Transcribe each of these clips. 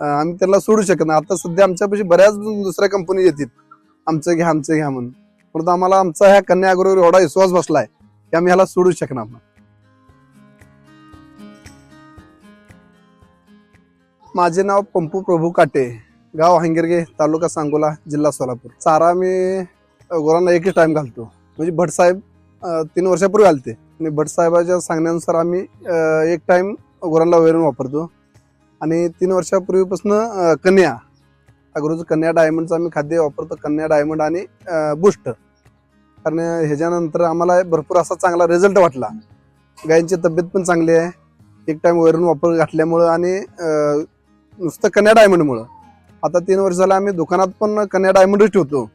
आम्ही त्यांना सोडू शकत नाही. आता सध्या आमच्यापाशी बऱ्याच दुसऱ्या कंपनी येतील. आमचं घ्या आमचं घ्या म्हणून. परंतु आम्हाला आमचा ह्या कन्या एवढा विश्वास बसलाय की आम्ही ह्याला सोडू शकणार नाही. माझे नाव पंपू प्रभू काटे गाव हंगिरगे तालुका सांगोला जिल्हा सोलापूर. चारा मी गोरांना गुरांना एकच टाईम घालतो. म्हणजे भटसाहेब तीन वर्षापूर्वी घालते आणि भटसाहेबाच्या सांगण्यानुसार आम्ही एक टाइम गुरांना वैरून वापरतो. आणि तीन वर्षापूर्वीपासून कन्या. अग्रोचं कन्या डायमंडचं आम्ही खाद्य वापरतो कन्या डायमंड आणि बुस्ट. कारण ह्याच्यानंतर आम्हाला भरपूर असा चांगला रिझल्ट वाटला. गायींची तब्येत पण चांगली आहे. एक टाइम वैरून वापर घातल्यामुळं आणि नुसतं कन्या डायमंडमुळं. आता तीन वर्ष झालं आम्ही दुकानात पण कन्या डायमंडच ठेवतो.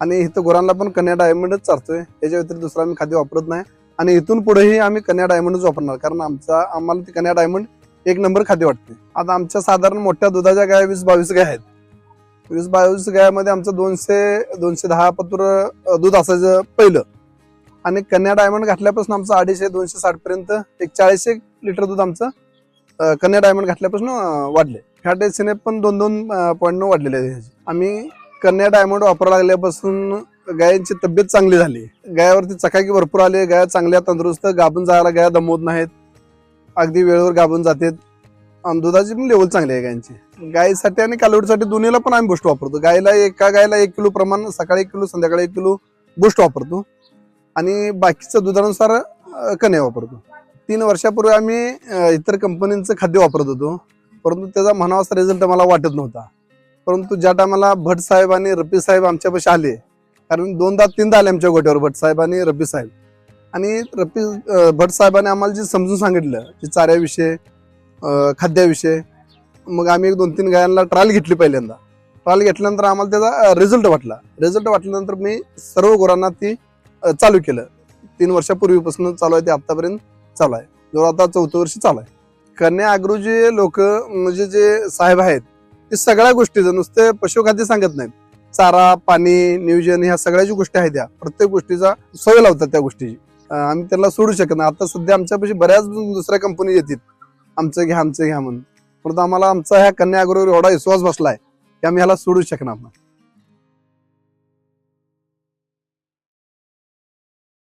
आणि इथं गुरांना पण कन्या डायमंडच चारतोय. याच्या व्यतिरिक्त दुसरं आम्ही खाद्य वापरत नाही. आणि इथून पुढेही आम्ही कन्या डायमंडच वापरणार. कारण आमचा आम्हाला ती कन्या डायमंड एक नंबर खाद्य वाटते. आता आमच्या साधारण मोठ्या दुधाच्या गाय वीस बावीस गाय आहेत. वीस बावीस गायामध्ये आमचं दोनशे दोनशे दहा पत्र दूध असायचं पहिलं. आणि कन्या डायमंड घातल्यापासून आमचं अडीचशे दोनशे साठपर्यंत एक चाळीसशे लिटर दूध आमचं कन्या डायमंड घातल्यापासून वाढले. फॅट एसीने पण दोन दोन पॉईंट नऊ वाढलेले आहेत आम्ही कन्या डायमंड वापरायला लागल्यापासून गायांची तब्येत चांगली झाली. गायावरती चकाकी भरपूर आली. गाया चांगल्या तंदुरुस्त गाबून जायला गाया दमवत नाहीत. अगदी वेळेवर गाबून जातात आणि दुधाची पण लेवल चांगली आहे गायची. गायीसाठी आणि कालवडीसाठी दोन्हीला पण आम्ही बुस्ट वापरतो. गायला एका गायला एक किलो प्रमाण सकाळी एक किलो संध्याकाळी एक किलो बुस्ट वापरतो. आणि बाकीचं दुधानुसार कणे वापरतो. तीन वर्षापूर्वी आम्ही इतर कंपनीचं खाद्य वापरत होतो. परंतु त्याचा म्हणावाचा रिझल्ट मला वाटत नव्हता. परंतु ज्या टायमाला भट साहेब आणि रफी साहेब आमच्यापाशी आले कारण दोनदा तीनदा आले आमच्या गोट्यावर भट साहेब आणि रफी साहेब. आणि रफी भट साहेबांनी आम्हाला जे समजून सांगितलं की चाऱ्याविषयी खाद्याविषयी मग आम्ही एक दोन तीन गायांना ट्रायल घेतली पहिल्यांदा. ट्रायल घेतल्यानंतर आम्हाला त्याचा रिझल्ट वाटला. रिझल्ट वाटल्यानंतर मी सर्व गुरांना ती चालू केलं. तीन वर्षापूर्वीपासून चालू आहे ते आत्तापर्यंत चालू आहे. जवळ आता चौथं वर्ष चालू आहे. कन्या अग्रुजी जे लोक म्हणजे जे साहेब आहेत ते सगळ्या गोष्टीचं नुसते पशुखाद्य सांगत नाहीत. चारा पाणी नियोजन ह्या सगळ्या ज्या गोष्टी आहेत त्या प्रत्येक गोष्टीचा सवय लावतात त्या गोष्टीची. आम्ही त्यांना सोडू शकत नाही. आता सध्या आमच्यापाशी बऱ्याच दुसऱ्या कंपनी येतील. आमचं घ्या आमचं घ्या म्हणून. परंतु आम्हाला आमचा ह्या कन्या अग्रोवर एवढा विश्वास बसलाय की आम्ही ह्याला सोडू शकणार नाही.